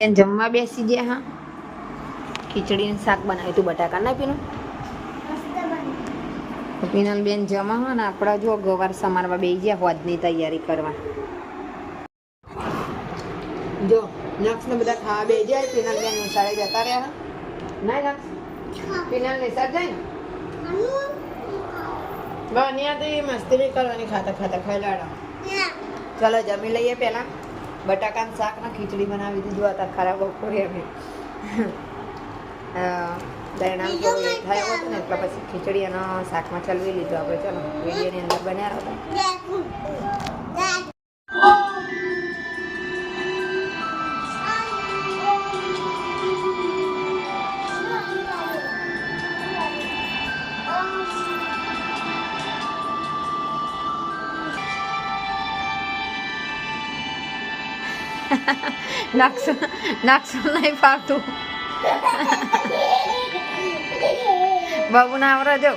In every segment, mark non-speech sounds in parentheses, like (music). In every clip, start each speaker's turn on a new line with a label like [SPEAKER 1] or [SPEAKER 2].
[SPEAKER 1] બેન જમવા બેસી ગયા હા? ખીચડીનું શાક બનાવ્યું હતું બટાકા ના પીનું પીનલ બેન જમા હા ને આપણા જો ગવાર સમારવા બેસી ગયા હોદની તૈયારી કરવા. જો નક્ષ ને બધા ખાવા બે જાય પીનલ બેન નિશાળે જતા રહ્યા ના નક્ષ પીનલ નિશાળ જાય ને? બન્યા તો મસ્તી બી કરવાની ખાતા ખાતા ખાઈ લાડો ચલો જમી લઈએ પહેલા. બટાકાનું શાક ને ખીચડી બનાવી દીધું. હતા ખરાબ બપોરે અમે. દરણામ થયો હતો ને એટલે પછી ખીચડી અને શાકમાં ચલવી લીધું. આપણે ચલો વિડીયોની અંદર બન્યા હતા નાખશું નાખશું નહીં ફાવતું બાબુ ના આવરા જો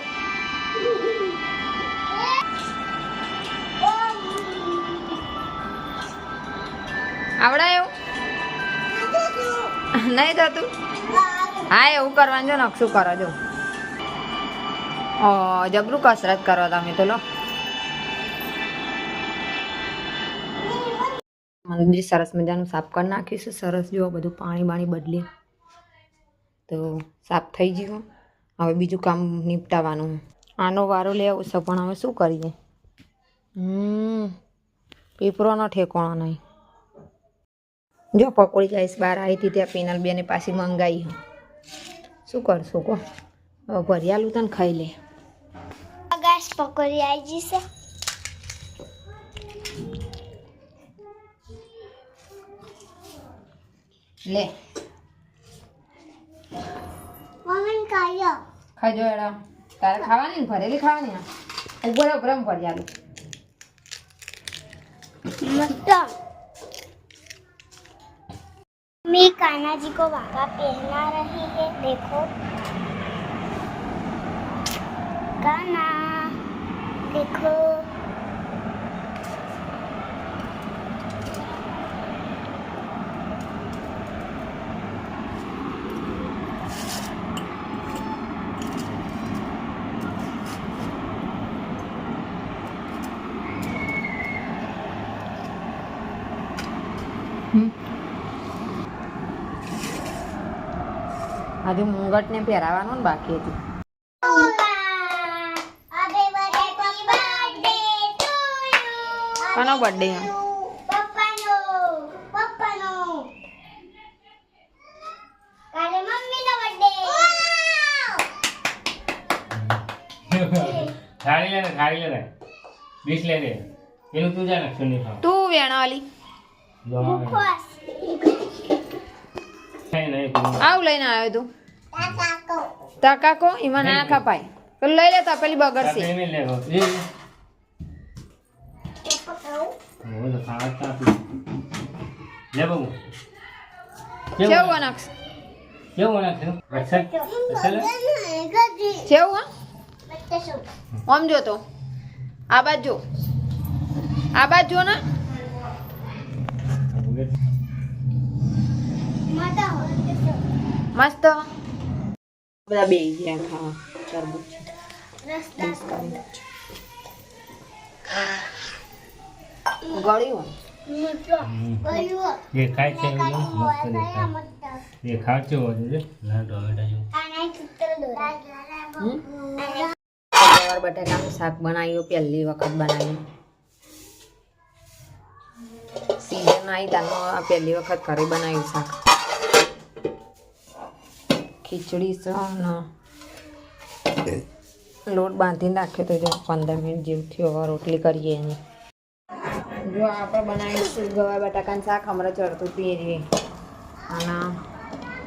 [SPEAKER 1] આવડાય એવું? નહીં થતું? હા, એવું કરવાનું જો નકશું કરો જો. જબરું કસરત કરો તમે તો લો. મંદિર સરસ મજાનું સાફ કરી નાખીશું. સરસ જુઓ બધું પાણી બાણી બદલી તો સાફ થઈ ગયું. હવે બીજું કામ નિપટાવવાનું આનો વારો લેવો છે, પણ હવે શું કરીએ? હમ પીપરોનો ઠેકોણો નહીં. જો પકોડી ગાઈસ બહાર આવી હતી ત્યાં પીનલ બેને પાછી મંગાવી શું કરશું કહો? ભરિયાલું તને ખાઈ લે.
[SPEAKER 2] પકોડી આવી જશે
[SPEAKER 1] લે
[SPEAKER 2] મમ્મી કાયો
[SPEAKER 1] ખાજો એડા તારે ખાવાની ને ભરેલી ખાવાની આ ઉપર ઉપર ભરિયાલું
[SPEAKER 2] मस्त मैं कान्हा जी को वागा पहना रही है देखो कान्हा देखो
[SPEAKER 1] હજુ મુંગટને પહેરાવાનું ને બાકી હતું. કોનો બર્થડે
[SPEAKER 2] પપ્પાનો પપ્પાનો કાલે મમ્મીનો
[SPEAKER 3] થાળી લે ને થાળી લે ને ડીશ લે ને એનું તું જા નાખશું
[SPEAKER 1] તું
[SPEAKER 3] નહીં પેલું
[SPEAKER 1] આવું લઈને આવ્યો તું.
[SPEAKER 2] તાકો
[SPEAKER 1] તકાકો એમાં ના પેલું લઈ લે તો પેલી બગડશે. કેવું અનક્ષ.
[SPEAKER 3] કેવું
[SPEAKER 2] ગજી
[SPEAKER 1] કેવું આમ જો તો. આ બાજુ. આ બાજુ ને. મસ્ત. બધા બે ગયા ખાવા તરબૂચ ગળ્યું?
[SPEAKER 3] દેખાય છે મસ્ત દેખાય. દેખાવ છે છે ના ટોમેટા?
[SPEAKER 1] ગવાર બટાકાનું શાક બનાવ્યું પહેલી વખત બનાવ્યું. તાનો આ પહેલી વખત ઘરે બનાવ્યું શાક. ખીચડી છે લોટ બાંધીને રાખ્યો તો જો પંદર મિનિટ જેવું થયો હવે રોટલી કરીએ એની. જો આપણે બનાવીશું ગવાર બટાકાનું શાક હમણાં ચડતું પીએ અને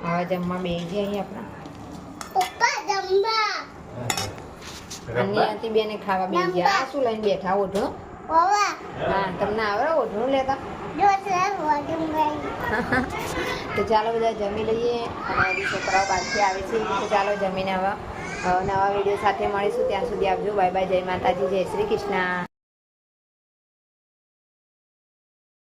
[SPEAKER 1] હવે જમવા બે જઈએ અહીં આપણા.
[SPEAKER 2] પપ્પા જંબા
[SPEAKER 1] અને આથી બેને ખાવા બે ગયા આ શું લઈને બેઠા ઓઢો હા તમને આવડે ઓઢણું લેતા? (laughs) તો ચાલો બધા જમી લઈએ. અને છોકરાઓ બહારથી આવે છે. તો ચાલો જમીને હવે નવા વીડિયો સાથે મળીશું. ત્યાં સુધી આવજો બાય બાય. જય માતાજી. જય શ્રી કૃષ્ણ.